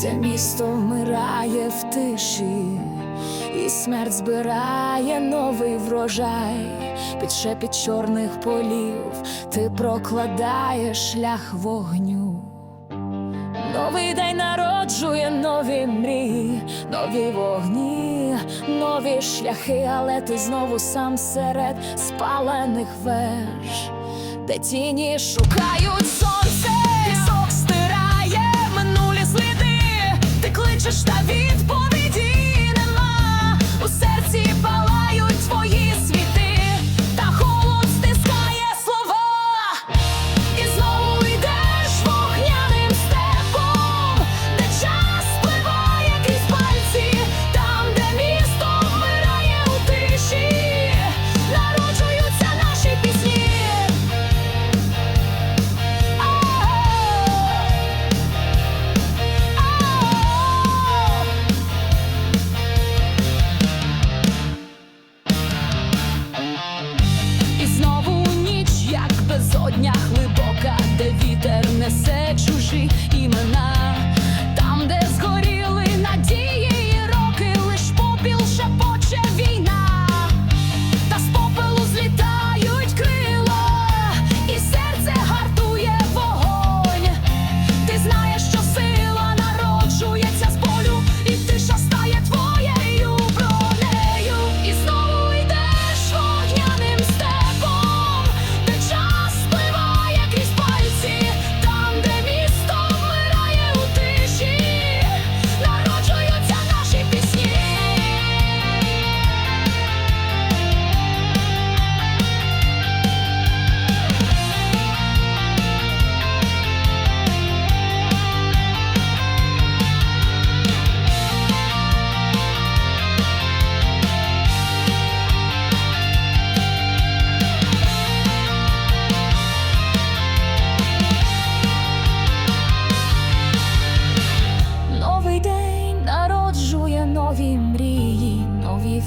Те місто вмирає в тиші, і смерть збирає новий врожай, під шепіт чорних полів ти прокладаєш шлях вогню. Новий день народжує нові мрії, нові вогні, нові шляхи, але ти знову сам серед спалених веж, де тіні шукають сонце.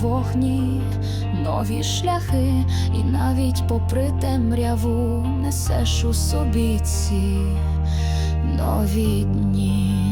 вогні, нові шляхи, і навіть попри темряву несеш у собі ці нові дні.